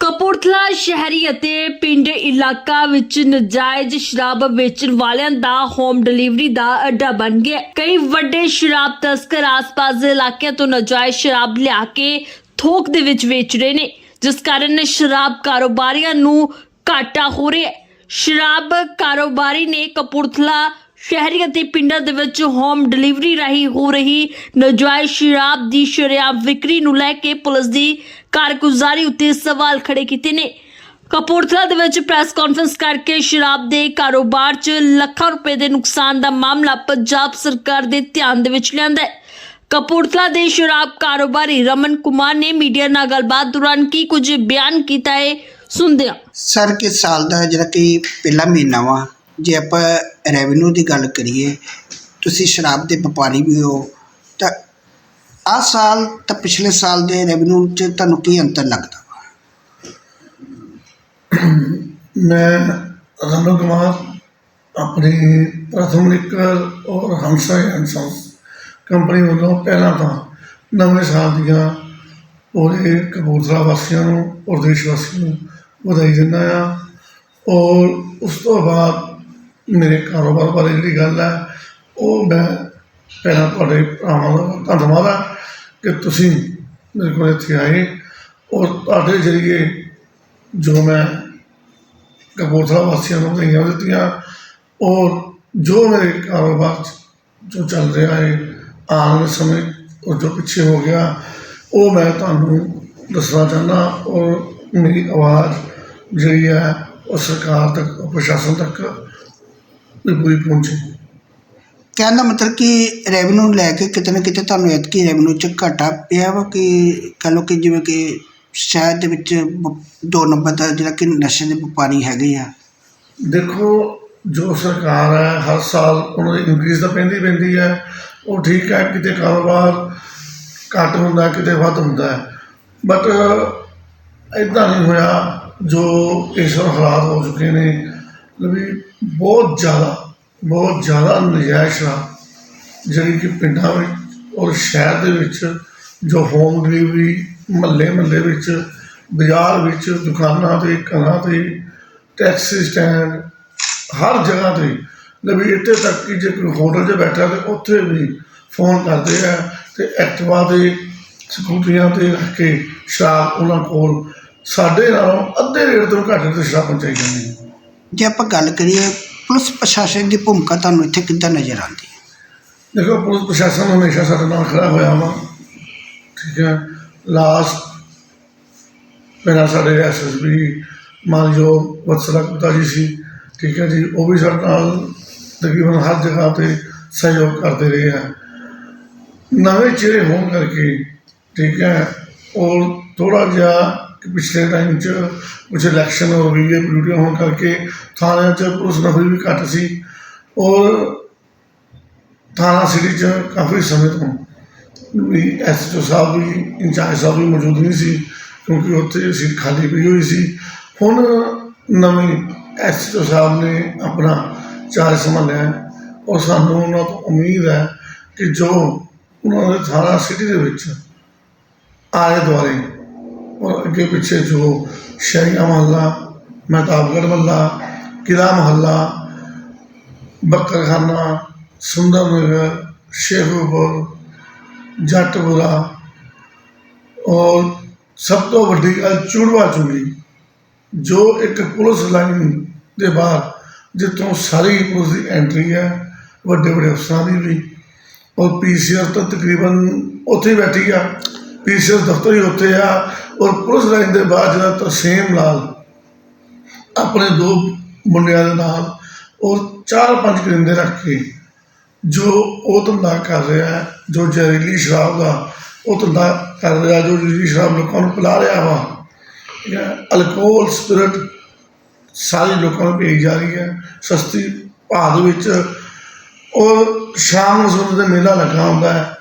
ਕਪੂਰਥਲਾ ਸ਼ਹਿਰੀ ਅਤੇ ਪਿੰਡ ਇਲਾਕਾ ਵਿੱਚ ਨਜਾਇਜ਼ ਸ਼ਰਾਬ ਵੇਚਣ ਵਾਲਿਆਂ ਦਾ ਹੋਮ ਡਿਲੀਵਰੀ ਦਾ ਅੱਡਾ ਬਣ ਗਿਆ। ਕਈ ਵੱਡੇ ਸ਼ਰਾਬ ਤਸਕਰ ਆਸ-ਪਾਸ ਦੇ ਇਲਾਕਿਆਂ ਤੋਂ ਨਜਾਇਜ਼ ਸ਼ਰਾਬ ਲਿਆ ਕੇ ਥੋਕ ਦੇ ਵਿੱਚ ਵੇਚ ਰਹੇ ਨੇ, ਜਿਸ ਕਾਰਨ ਸ਼ਰਾਬ ਕਾਰੋਬਾਰੀਆਂ ਨੂੰ ਘਾਟਾ ਹੋ ਰਿਹਾ ਹੈ। ਸ਼ਰਾਬ ਕਾਰੋਬਾਰੀ ਨੇ ਕਪੂਰਥਲਾ ਸ਼ਹਿਰੀ ਅਤੇ ਪਿੰਡਾਂ ਦੇ ਵਿੱਚ ਹੋਮ ਡਿਲੀਵਰੀ ਰਾਹੀਂ ਹੋ ਰਹੀ ਨਜਾਇਜ਼ ਸ਼ਰਾਬ ਦੀ ਸ਼ਰੇਆਮ ਵਿਕਰੀ ਨੂੰ ਲੈ ਕੇ ਪੁਲਿਸ ਦੀ ਕਾਰਗੁਜ਼ਾਰੀ ਉੱਤੇ ਸਵਾਲ ਖੜੇ ਕੀਤੇ ਨੇ। ਕਪੂਰਥਲਾ ਦੇ ਵਿੱਚ ਪ੍ਰੈਸ ਕਾਨਫਰੰਸ ਕਰਕੇ ਸ਼ਰਾਬ ਦੇ ਕਾਰੋਬਾਰ 'ਚ ਲੱਖਾਂ ਰੁਪਏ ਦੇ ਨੁਕਸਾਨ ਦਾ ਮਾਮਲਾ ਪੰਜਾਬ ਸਰਕਾਰ ਦੇ ਧਿਆਨ ਦੇ ਵਿੱਚ ਲਿਆਂਦਾ ਹੈ। ਕਪੂਰਥਲਾ ਦੇ ਸ਼ਰਾਬ ਕਾਰੋਬਾਰੀ ਰਮਨ ਕੁਮਾਰ ਨੇ ਮੀਡੀਆ ਨਾਲ ਗੱਲਬਾਤ ਦੌਰਾਨ ਕੀ ਕੁਝ ਬਿਆਨ ਕੀਤਾ ਹੈ ਸੁਣਦੇ ਹਾਂ ਸਰ ਕਿਸ ਸਾਲ ਦਾ ਜਿਹੜਾ ਕਿ ਪਹਿਲਾ ਮਹੀਨਾ ਵਾ। ਜੇ ਆਪਾਂ ਰੈਵਨਿਊ ਦੀ ਗੱਲ ਕਰੀਏ, ਤੁਸੀਂ ਸ਼ਰਾਬ ਦੇ ਵਪਾਰੀ ਵੀ ਹੋ, ਤਾਂ ਆਹ ਸਾਲ ਤਾਂ ਪਿਛਲੇ ਸਾਲ ਦੇ ਰੈਵਨਿਊ 'ਚ ਤੁਹਾਨੂੰ ਕੀ ਅੰਤਰ ਲੱਗਦਾ? ਮੈਂ ਰਮਨ ਕੁਮਾਰ ਆਪਣੀ ਪ੍ਰਥਮਿਕ ਔਰ ਹੰਸਾ ਐਂਸਸ ਕੰਪਨੀ ਵੱਲੋਂ ਪਹਿਲਾਂ ਤਾਂ ਨਵੇਂ ਸਾਲ ਦੀਆਂ ਪੂਰੇ ਕਪੂਰਥਲਾ ਵਾਸੀਆਂ ਨੂੰ ਔਰ ਦੇਸ਼ ਵਾਸੀਆਂ ਨੂੰ ਵਧਾਈ ਦਿੰਦਾ ਆ ਔਰ ਉਸ ਤੋਂ ਬਾਅਦ ਮੇਰੇ ਕਾਰੋਬਾਰ ਬਾਰੇ ਜਿਹੜੀ ਗੱਲ ਹੈ, ਉਹ ਮੈਂ ਪਹਿਲਾਂ ਤੁਹਾਡੇ ਭਰਾਵਾਂ ਦਾ ਧੰਨਵਾਦ ਆ ਕਿ ਤੁਸੀਂ ਮੇਰੇ ਕੋਲ ਇੱਥੇ ਆਏ। ਔਰ ਤੁਹਾਡੇ ਜ਼ਰੀਏ ਜੋ ਮੈਂ ਕਪੂਰਥਲਾ ਵਾਸੀਆਂ ਨੂੰ ਵਧਾਈਆਂ ਦਿੱਤੀਆਂ, ਔਰ ਜੋ ਮੇਰੇ ਕਾਰੋਬਾਰ ਜੋ ਚੱਲ ਰਿਹਾ ਹੈ ਆਉਣ ਵਾਲੇ ਸਮੇਂ ਉਹ ਜੋ ਪਿੱਛੇ ਹੋ ਗਿਆ, ਉਹ ਮੈਂ ਤੁਹਾਨੂੰ ਦੱਸਣਾ ਚਾਹੁੰਦਾ। ਔਰ ਮੇਰੀ ਆਵਾਜ਼ ਜਿਹੜੀ ਹੈ, ਉਹ ਸਰਕਾਰ ਤੱਕ ਪ੍ਰਸ਼ਾਸਨ ਤੱਕ ਵੀ ਪੂਰੀ ਪਹੁੰਚੇ। ਕਹਿਣ ਦਾ ਮਤਲਬ ਕਿ ਰੈਵਨਿਊ ਲੈ ਕੇ ਕਿਤੇ ਨਾ ਕਿਤੇ ਤੁਹਾਨੂੰ ਐਤਕੀ ਰੈਵਨਿਊ 'ਚ ਘਾਟਾ ਪਿਆ ਵਾ ਕਿ ਕਹਿ ਲਓ ਕਿ ਜਿਵੇਂ ਕਿ ਸ਼ਹਿਰ ਦੇ ਵਿੱਚ ਦੋ ਨੰਬਰ ਦਾ ਜਿਹੜਾ ਕਿ ਨਸ਼ੇ ਦੇ ਵਪਾਰੀ ਹੈਗੇ ਆ। ਦੇਖੋ, ਜੋ ਸਰਕਾਰ ਹੈ, ਹਰ ਸਾਲ ਉਹਨਾਂ ਦੀ ਇਨਕਰੀਜ਼ ਤਾਂ ਪੈਂਦੀ ਪੈਂਦੀ ਹੈ। ਉਹ ਠੀਕ ਹੈ, ਕਿਤੇ ਕਾਰੋਬਾਰ ਘੱਟ ਹੁੰਦਾ, ਕਿਤੇ ਵੱਧ ਹੁੰਦਾ ਬਟ ਇਦਾਂ ਨਹੀਂ ਹੋਇਆ ਜੋ ਇਸ ਹਾਲਾਤ ਹੋ ਚੁੱਕੇ ਨੇ। ਵੀ ਬਹੁਤ ਜ਼ਿਆਦਾ ਬਹੁਤ ਜ਼ਿਆਦਾ ਨਜਾਇਜ਼ ਸ਼ਰਾਬ ਜਿਹੜੀ ਕਿ ਪਿੰਡਾਂ ਵਿੱਚ ਔਰ ਸ਼ਹਿਰ ਦੇ ਵਿੱਚ ਜੋ ਹੋਮ ਡਿਲੀਵਰੀ ਮਹੱਲੇ ਮਹੱਲੇ ਵਿੱਚ, ਬਾਜ਼ਾਰ ਵਿੱਚ, ਦੁਕਾਨਾਂ ਤੇ, ਘਰਾਂ ਤੇ ਟੈਕਸੀ ਸਟੈਂਡ ਹਰ ਜਗ੍ਹਾ ਤੇ ਲਵੀ ਇੱਥੇ ਤੱਕ ਕਿ ਜੇ ਕੋਈ ਹੋਟਲ 'ਚ ਬੈਠਾ ਤੇ ਉੱਥੇ ਵੀ ਫੋਨ ਕਰਦੇ ਆ ਤੇ ਐਕਟਿਵਾ ਤੇ ਸਕੂਟਰੀਆਂ ਤੇ ਰੱਖ ਕੇ ਸ਼ਰਾਬ ਉਹਨਾਂ ਕੋਲ ਸਾਡੇ ਨਾਲੋਂ ਅੱਧੇ ਰੇਟ ਤੋਂ ਘੱਟ ਤੇ ਸ਼ਰਾਬ ਪਹੁੰਚਾਈ ਜਾਂਦੀ ਹੈ। ਜੇ ਆਪਾਂ ਗੱਲ ਕਰੀਏ ਪੁਲਿਸ ਪ੍ਰਸ਼ਾਸਨ ਦੀ ਭੂਮਿਕਾ ਤੁਹਾਨੂੰ ਇੱਥੇ ਕਿੱਦਾਂ ਨਜ਼ਰ ਆਉਂਦੀ ਹੈ? ਦੇਖੋ, ਪੁਲਿਸ ਪ੍ਰਸ਼ਾਸਨ ਹਮੇਸ਼ਾ ਸਾਡੇ ਨਾਲ ਖੜਾ ਹੋਇਆ ਵਾ। ਠੀਕ ਹੈ। ਲਾਸਟ ਪਹਿਲਾਂ ਸਾਡੇ ਐਸਐਸਬੀ ਮਾਨਯੋਗ ਵਤਸਲਾ ਗੁਪਤਾ ਜੀ ਸੀ। ਠੀਕ ਹੈ ਜੀ, ਉਹ ਵੀ ਸਾਡੇ ਨਾਲ ਤਕਰੀਬਨ ਹਰ ਜਗ੍ਹਾ ਤੇ ਸਹਿਯੋਗ ਕਰਦੇ ਰਹੇ ਆ। ਨਵੇਂ ਚਿਹਰੇ ਹੋਣ ਕਰਕੇ, ਠੀਕ ਹੈ ਔਰ ਥੋੜਾ ਜਿਹਾ ਪਿਛਲੇ ਟਾਈਮ 'ਚ ਕੁਝ ਇਲੈਕਸ਼ਨ ਹੋ ਗਈ ਹੈ ਵੀਡੀਓ ਹੋਣ ਕਰਕੇ ਥਾਣਿਆਂ 'ਚ ਪੁਲਿਸ ਨਫਰੀ ਵੀ ਘੱਟ ਸੀ ਔਰ ਥਾਣਾ ਸਿਟੀ 'ਚ ਕਾਫੀ ਸਮੇਂ ਤੋਂ ਵੀ ਐਸਐਚਓ ਸਾਹਿਬ ਵੀ, ਇੰਚਾਰਜ ਸਾਹਿਬ ਵੀ ਮੌਜੂਦ ਨਹੀਂ ਸੀ ਕਿਉਂਕਿ ਉੱਥੇ ਸੀਟ ਖਾਲੀ ਪਈ ਹੋਈ ਸੀ। ਹੁਣ ਨਵੇਂ ਐਸਐਚਓ ਸਾਹਿਬ ਨੇ ਆਪਣਾ ਚਾਰਜ ਸੰਭਾਲਿਆ ਔਰ ਸਾਨੂੰ ਉਹਨਾਂ ਤੋਂ ਉਮੀਦ ਹੈ ਕਿ ਜੋ ਉਹਨਾਂ ਦੇ ਥਾਣਾ ਸਿਟੀ ਦੇ ਵਿੱਚ ਆਲੇ ਦੁਆਲੇ ਔਰ ਅੱਗੇ ਪਿੱਛੇ ਜੋ ਸ਼ਹਿਰੀਆ ਮਹੱਲਾ, ਮਹਿਤਾਬਗੜ੍ਹ ਮਹੱਲਾ ਕਿਲਾ ਮਹੱਲਾ, ਬੱਕਰਖਾਨਾ, ਸੁੰਦਰ ਨਗਰ, ਸ਼ੇਖੂਪੁਰ, ਜੱਟਪੁਰਾ, ਔਰ ਸਭ ਤੋਂ ਵੱਡੀ ਗੱਲ ਚੂੜਵਾ ਚੂੜੀ, ਜੋ ਇੱਕ ਪੁਲਿਸ ਲਾਈਨ ਦੇ ਬਾਹਰ, ਜਿੱਥੋਂ ਸਾਰੀ ਪੁਲਿਸ ਦੀ ਐਂਟਰੀ ਹੈ, ਵੱਡੇ ਵੱਡੇ ਅਫਸਰਾਂ ਦੀ ਵੀ, ਔਰ ਪੀਸੀਆਰ ਤਾਂ ਤਕਰੀਬਨ ਉੱਥੇ ਹੀ ਬੈਠੀ ਆ, ਪੀਸੀਆਰ ਦਫ਼ਤਰ ਹੀ ਉੱਥੇ ਆ ਔਰ ਪੁਲਿਸ ਲਾਈਨ ਦੇ ਬਾਅਦ ਜਿਹੜਾ ਤਰਸੇਮ ਲਾਲ, ਆਪਣੇ ਦੋ ਮੁੰਡਿਆਂ ਦੇ ਨਾਲ ਔਰ ਚਾਰ ਪੰਜ ਕਰਿੰਦੇ ਰੱਖ ਕੇ ਜੋ ਉਹ ਧੰਦਾ ਕਰ ਰਿਹਾ ਹੈ, ਜੋ ਜ਼ਹਿਰੀਲੀ ਸ਼ਰਾਬ ਦਾ ਉਹ ਧੰਦਾ ਕਰ ਰਿਹਾ, ਜੋ ਜ਼ਹਿਰੀਲੀ ਸ਼ਰਾਬ ਲੋਕਾਂ ਨੂੰ ਪਿਲਾ ਰਿਹਾ ਵਾ, ਠੀਕ ਹੈ, ਅਲਕੋਹਲ, ਸਪਿਰਟ ਸਾਰੇ ਲੋਕਾਂ ਨੂੰ ਭੇਜ ਜਾ ਰਹੀ ਹੈ, ਸਸਤੀ ਭਾਅ ਦੇ ਵਿੱਚ ਔਰ ਸ਼ਾਮ ਨੂੰ ਸਵੇਰ ਦੇ ਮੇਲਾ ਲੱਗਾ ਹੁੰਦਾ ਹੈ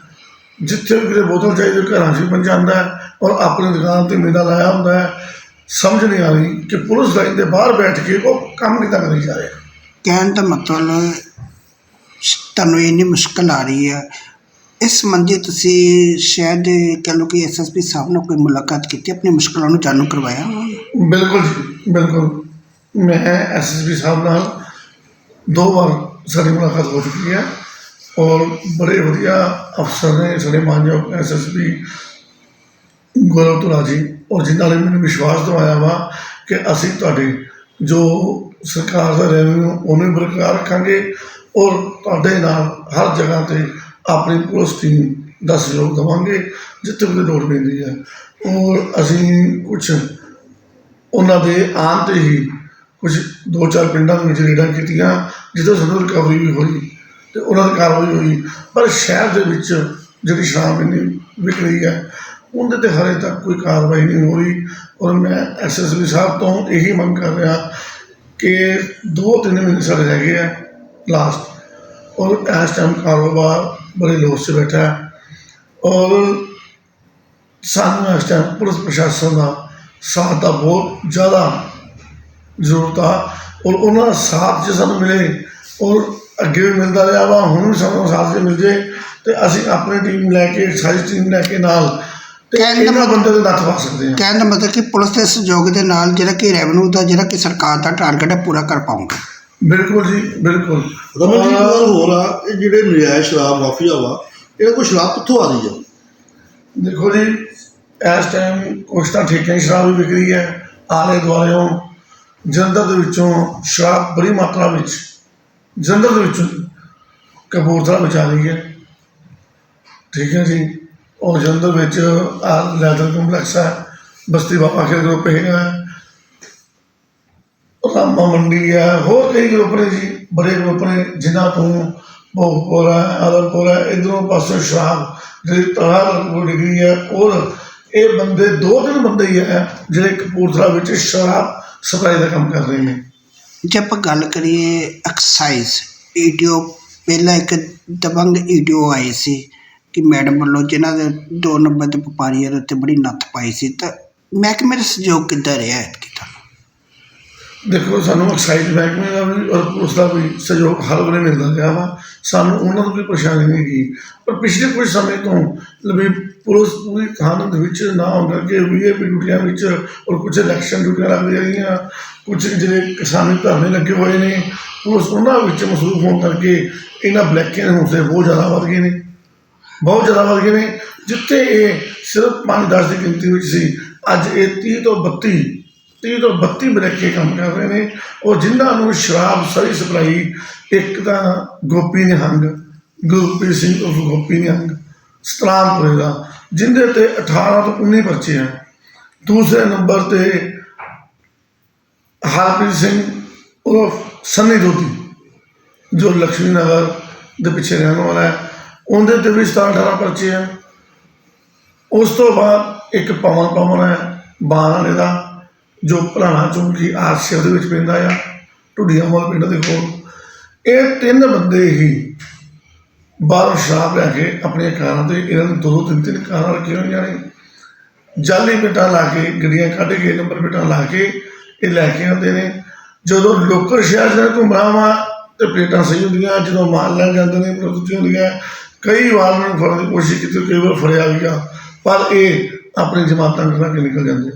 ਜਿੱਥੇ ਵੀ ਕਿਤੇ ਬੋਤਲ ਚਾਹੀਦੀ ਉਹ ਘਰਾਂ 'ਚ ਹੀ ਪਹੁੰਚਾਉਂਦਾ ਹੈ ਔਰ ਆਪਣੀ ਦੁਕਾਨ ਤੇ ਮੇਲਾ ਲਾਇਆ ਹੁੰਦਾ ਹੈ। ਸਮਝ ਨਹੀਂ ਆ ਰਹੀ ਕਿ ਪੁਲਿਸ ਲਾਈਨ ਦੇ ਬਾਹਰ ਬੈਠ ਕੇ ਉਹ ਕੰਮ ਕਿੱਦਾਂ ਕਰੀ ਜਾ ਰਿਹਾ। ਕਹਿਣ ਦਾ ਮਤਲਬ ਸ਼- ਤੁਹਾਨੂੰ ਇੰਨੀ ਮੁਸ਼ਕਲ ਆ ਰਹੀ ਹੈ। ਇਸ ਸੰਬੰਧੀ ਤੁਸੀਂ ਸ਼ਾਇਦ ਕਹਿ ਲਓ ਕਿ ਐਸਐਸਪੀ ਸਾਹਿਬ ਨਾਲ ਕੋਈ ਮੁਲਾਕਾਤ ਕੀਤੀ ਆਪਣੀ ਮੁਸ਼ਕਲਾਂ ਨੂੰ ਜਾਣੂ ਕਰਵਾਇਆ? ਬਿਲਕੁਲ ਜੀ ਬਿਲਕੁਲ। ਮੈਂ ਐਸਐਸਪੀ ਸਾਹਿਬ ਨਾਲ ਦੋ ਵਾਰ ਸਾਡੀ ਮੁਲਾਕਾਤ ਹੋ ਚੁੱਕੀ ਹੈ। ਔਰ ਬੜੇ ਵਧੀਆ ਅਫਸਰ ਨੇ, ਸਾਡੇ ਮਾਨਯੋਗ ਐਸਐਸਪੀ ਗੌਰਵ ਤੁਲਾ ਜੀ, ਔਰ ਜਿਨ੍ਹਾਂ ਨੇ ਮੈਨੂੰ ਵਿਸ਼ਵਾਸ ਦਿਵਾਇਆ ਵਾ ਕਿ ਅਸੀਂ ਤੁਹਾਡੇ ਜੋ ਸਰਕਾਰ ਦਾ ਰੈਵਨਿਊ ਉਹਨੂੰ ਬਰਕਰਾਰ ਰੱਖਾਂਗੇ ਔਰ ਤੁਹਾਡੇ ਨਾਲ ਹਰ ਜਗ੍ਹਾ ਤੇ ਆਪਣੀ ਪੁਲਿਸ ਟੀਮ ਦਾ ਸਹਿਯੋਗ ਦੇਵਾਂਗੇ, ਜਿੱਥੇ ਵੀ ਲੋੜ ਪੈਂਦੀ ਹੈ। ਔਰ ਅਸੀਂ ਕੁਝ ਉਹਨਾਂ ਦੇ ਆਉਣ ਤੇ ਹੀ ਕੁਝ ਦੋ ਚਾਰ ਪਿੰਡਾਂ ਦੇ ਵਿੱਚ ਰੇਡਾਂ ਕੀਤੀਆਂ ਜਿੱਥੇ ਸਾਨੂੰ ਰਿਕਵਰੀ ਵੀ ਹੋਈ। ਤੇ ਉਹਨਾਂ ਦੀ ਕਾਰਵਾਈ ਹੋਈ। ਪਰ ਸ਼ਹਿਰ ਦੇ ਵਿੱਚ ਜਿਹੜੀ ਸ਼ਰਾਬ ਇੰਨੀ ਵਿਕ ਰਹੀ ਹੈ, ਉਹਦੇ ਤੇ ਹਰੇ ਤੱਕ ਕੋਈ ਕਾਰਵਾਈ ਨਹੀਂ ਹੋ ਰਹੀ। ਔਰ ਮੈਂ ਐਸਐਸਪੀ ਸਾਹਿਬ ਤੋਂ ਇਹੀ ਮੰਗ ਕਰ ਰਿਹਾ ਕਿ ਦੋ ਤਿੰਨ ਮਹੀਨੇ ਸਾਡੇ ਰਹਿ ਗਏ ਆ ਲਾਸਟ ਔਰ ਇਸ ਟਾਈਮ ਕਾਰੋਬਾਰ ਬੜੇ ਲੋਸ 'ਚ ਬੈਠਾ ਹੈ। ਔਰ ਸਾਨੂੰ ਇਸ ਟਾਈਮ ਪੁਲਿਸ ਪ੍ਰਸ਼ਾਸਨ ਦਾ ਸਾਥ ਦਾ ਬਹੁਤ ਜ਼ਿਆਦਾ ਜ਼ਰੂਰਤ ਆ। ਔਰ ਉਹਨਾਂ ਦਾ ਸਾਥ ਜੇ ਸਾਨੂੰ ਮਿਲੇ ਔਰ ਅੱਗੇ ਵੀ ਮਿਲਦਾ ਰਿਹਾ ਵਾ ਹੁਣ ਵੀ ਸਾਨੂੰ ਸਾਥ ਜੇ ਮਿਲ ਜੇ ਤੇ ਅਸੀਂ ਆਪਣੀ ਟੀਮ ਲੈ ਕੇ ਸਾਰੀ ਟੀਮ ਲੈ ਕੇ ਨਾਲ ਤੇ ਕਹਿਣ ਦਾ ਇਹਨਾਂ ਮਤਲਬ- ਬੰਦੇ ਦੇ ਨੱਥ ਪਾ ਸਕਦੇ ਹਾਂ। ਕਹਿਣ ਦਾ ਮਤਲਬ ਕਿ ਪੁਲਿਸ ਦੇ ਸਹਿਯੋਗ ਦੇ ਨਾਲ ਜਿਹੜਾ ਕਿ ਰੈਵਨਿਊ ਦਾ ਜਿਹੜਾ ਕਿ ਸਰਕਾਰ ਦਾ ਟਾਰਗੇਟ ਹੈ ਪੂਰਾ ਕਰ ਪਾਉਂਗੇ। ਬਿਲਕੁਲ ਜੀ ਬਿਲਕੁਲ। ਰਮਨ ਜੀ ਇੱਕ ਗੱਲ ਹੋਰ ਆ ਇਹ ਜਿਹੜੇ ਨਜਾਇਜ਼ ਸ਼ਰਾਬ ਮਾਫੀਆ ਵਾ ਇਹਦਾ ਕੋਈ ਸ਼ਰਾਬ ਕਿੱਥੋਂ ਆ ਰਹੀ ਆ? ਦੇਖੋ ਜੀ ਇਸ ਟਾਈਮ ਕੁਛ ਤਾਂ ਠੇਕਿਆਂ ਦੀ ਸ਼ਰਾਬ ਵੀ ਵਿਕ ਰਹੀ ਹੈ ਆਲੇ ਦੁਆਲਿਓਂ ਜਲੰਧਰ ਦੇ ਵਿੱਚੋਂ ਸ਼ਰਾਬ ਬੜੀ ਮਾਤਰਾ ਵਿੱਚ ਜਲੰਧਰ ਦੇ ਵਿੱਚੋਂ ਕਪੂਰਥਲਾ ਵਿੱਚ ਆ ਹੈ ਠੀਕ ਹੈ ਜੀ। ਔਰ ਜਲੰਧਰ ਵਿੱਚ, ਆ, ਲੈਦਰ ਕੰਪਲੈਕਸ ਹੈ। ਬਸਤੀ ਬਾਬਾ ਖੇਡ ਗਰੁੱਪ ਹੈਗਾ ਰਾਮਾ ਮੰਡੀ ਹੈ। ਹੋਰ ਕਈ ਗਰੁੱਪ ਨੇ ਜੀ। ਬੜੇ ਗਰੁੱਪ ਨੇ, ਜਿਨ੍ਹਾਂ ਤੋਂ ਭੋਗਪੁਰ ਹੈ ਆਦਮਪੁਰ ਹੈ, ਇਧਰੋਂ ਪਾਸੇ ਸ਼ਰਾਬ ਜਿਹੜੀ ਤੜਾ ਲੱਗੋ ਡਿਗਰੀ ਹੈ, ਔਰ ਇਹ ਬੰਦੇ ਦੋ ਤਿੰਨ ਬੰਦੇ ਹੀ ਹੈ, ਜਿਹੜੇ ਕਪੂਰਥਲਾ ਵਿੱਚ ਸ਼ਰਾਬ ਸਪਲਾਈ ਦਾ ਕੰਮ ਕਰ ਰਹੇ ਨੇ। ਜੇ ਆਪਾਂ ਗੱਲ ਕਰੀਏ ਐਕਸਾਈਜ਼ ਈਡੀਓ ਪਹਿਲਾਂ ਇੱਕ ਦਬੰਗ ਈਡੀਓ ਆਏ ਸੀ ਕਿ ਮੈਡਮ ਵੱਲੋਂ ਜਿਹਨਾਂ ਦੇ ਦੋ ਨੰਬਰ ਦੇ ਵਪਾਰੀਆਂ ਦੇ ਉੱਤੇ ਬੜੀ ਨੱਥ ਪਾਈ ਸੀ, ਤਾਂ ਮਹਿਕਮੇ ਦਾ ਸਹਿਯੋਗ ਕਿੱਦਾਂ ਰਿਹਾ ਐਤਕੀ? ਦੇਖੋ, ਸਾਨੂੰ ਐਕਸਾਈਜ਼ ਮਹਿਕਮੇ ਦਾ ਵੀ ਔਰ ਪੁਲਿਸ ਦਾ ਵੀ ਸਹਿਯੋਗ ਹਰ ਵੇਲੇ ਮਿਲਦਾ ਰਿਹਾ ਵਾ। ਸਾਨੂੰ ਉਹਨਾਂ ਨੂੰ ਕੋਈ ਪਰੇਸ਼ਾਨੀ ਨਹੀਂ ਹੈਗੀ। ਪਰ ਪਿਛਲੇ ਕੁਝ ਸਮੇਂ ਤੋਂ ਲਵੇ ਪੁਲਿਸ ਪੂਰੀ ਥਾਣੇ ਦੇ ਵਿੱਚ ਨਾ ਹੋਣ ਕਰਕੇ ਵੀਏਪੀ ਡਿਊਟੀਆਂ ਵਿੱਚ ਔਰ ਕੁਝ ਇਲੈਕਸ਼ਨ ਡਿਊਟੀਆਂ ਲੱਗਦੀਆਂ ਰਹੀਆਂ। ਕੁਝ ਜਿਹੜੇ ਕਿਸਾਨੀ ਧਰਨੇ ਲੱਗੇ ਹੋਏ ਨੇ, ਪੁਲਿਸ ਉਹਨਾਂ ਵਿੱਚ ਮਸਰੂਫ ਹੋਣ ਕਰਕੇ ਇਹਨਾਂ ਬਲੈਕਾਂ ਦੇ ਹੌਸਲੇ ਬਹੁਤ ਜ਼ਿਆਦਾ ਵੱਧ ਗਏ ਨੇ। ਬਹੁਤ ਜ਼ਿਆਦਾ ਵੱਧ ਗਏ ਨੇ। ਜਿੱਥੇ ਇਹ ਸਿਰਫ 5-10 ਦੀ ਗਿਣਤੀ ਵਿੱਚ ਸੀ, ਅੱਜ ਇਹ 30 ਤੋਂ 32 30 ਤੋਂ 32 ਬਰੇਕੇ ਕੰਮ ਕਰ ਰਹੇ ਨੇ। ਉਹ ਜਿਨ੍ਹਾਂ ਨੂੰ ਸ਼ਰਾਬ ਸਾਰੀ ਸਪਲਾਈ, ਇੱਕ ਤਾਂ ਗੋਪੀ ਨਿਹੰਗ, ਗੁਰਪ੍ਰੀਤ ਸਿੰਘ ਉਰਫ ਗੋਪੀ ਨਿਹੰਗ ਸਤਰਾਮਪੁਰੇ ਦਾ, ਜਿੰਦੇ ਤੇ 18 ਤੋਂ 19 ਬੱਚੇ ਆ। ਦੂਸਰੇ ਨੰਬਰ ਤੇ ਹਰਪ੍ਰੀਤ ਸਿੰਘ ਉਰਫ ਸੰਨੀ ਦੋਦੀ ਜੋ ਲక్ష్ਮੀ ਨਗਰ ਦੇ ਪਿੱਛੇ ਰਹਿਣ ਵਾਲਾ ਹੈ। ਉਹਦੇ ਤੇ ਵੀ 17 18 ਪਰਚੇ ਆ। ਉਸ ਤੋਂ ਬਾਅਦ ਇੱਕ ਪਵਨ ਪਵਨ ਹੈ ਬਾਣ ਵਾਲੇ ਦਾ। ਜੋ ਭਰਾਣਾ ਚੌਂਕੀ ਆਰਸੀਐਫ ਦੇ ਵਿੱਚ ਪੈਂਦਾ ਆ, ਢੁੱਡੀਆਂ ਮੋਲ ਪਿੰਡ ਦੇ ਕੋਲ, ਇਹ ਤਿੰਨ ਬੰਦੇ ਹੀ ਬਾਹਰੋਂ ਸ਼ਰਾਬ ਲੈ ਕੇ ਆਪਣੀਆਂ ਕਾਰਾਂ ਤੇ, ਇਹਨਾਂ ਨੂੰ ਦੋ, ਤਿੰਨ ਤਿੰਨ ਕਾਰਾਂ ਰੱਖੀਆਂ ਹੋਈਆਂ ਨੇ। ਜਾਲੀ ਪੇਟਾਂ ਲਾ ਕੇ, ਗੱਡੀਆਂ ਕੱਢ ਕੇ, ਨੰਬਰ ਪਲੇਟਾਂ ਲਾ ਕੇ ਇਹ ਲੈ ਕੇ ਆਉਂਦੇ ਨੇ। ਜਦੋਂ ਲੋਕਲ ਸ਼ਹਿਰ ਦੇ ਘੁੰਮਣਾ ਵਾ ਤੇ ਪਲੇਟਾਂ ਸਹੀ ਹੁੰਦੀਆਂ, ਜਦੋਂ ਮਾਲ ਲੈਣ ਜਾਂਦੇ ਨੇ ਪ੍ਰਦੂਸ਼ਣ ਹੁੰਦੀਆਂ, ਕਈ ਵਾਰ ਉਹਨਾਂ ਨੂੰ ਫੜਨ ਦੀ ਕੋਸ਼ਿਸ਼ ਕੀਤੀ, ਕਈ ਵਾਰ ਫੜਿਆ ਵੀ ਗਿਆ ਪਰ ਇਹ ਆਪਣੀ ਜਮਾਤਾਂ ਕਰਾ ਕੇ ਨਿਕਲ ਜਾਂਦੇ